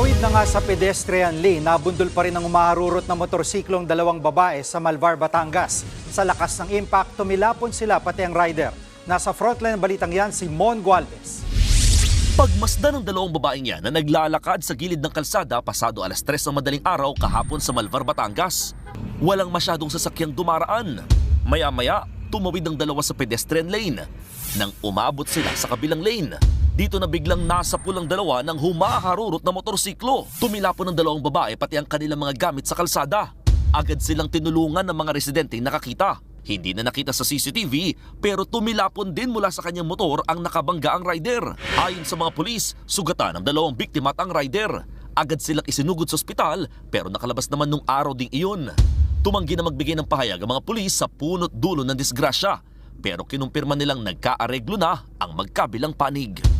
Tumawid na nga sa pedestrian lane, nabundol pa rin ang umaharurot na motorsiklong dalawang babae sa Malvar, Batangas. Sa lakas ng impact, tumilapon sila pati ang rider. Nasa frontline ng balitang yan si Mon Gualvez. Pagmasdan ng dalawang babaeng yan na naglalakad sa gilid ng kalsada pasado alas 3 ng madaling araw kahapon sa Malvar, Batangas. Walang masyadong sasakyang dumaraan. Maya-maya, tumawid ang dalawa sa pedestrian lane. Nang umabot sila sa kabilang lane, dito na biglang nasa pulang dalawa ng humaharurot na motorsiklo. Tumilapon ng dalawang babae pati ang kanilang mga gamit sa kalsada. Agad silang tinulungan ng mga residente nakakita. Hindi na nakita sa CCTV pero tumilapon din mula sa kanyang motor ang nakabangga ang rider. Ayon sa mga pulis, sugatan ng dalawang biktima at ang rider. Agad silang isinugod sa ospital pero nakalabas naman nung araw ding iyon. Tumanggi na magbigay ng pahayag ang mga pulis sa punot dulo ng disgrasya pero kinumpirma nilang nagkaareglo na ang magkabilang panig.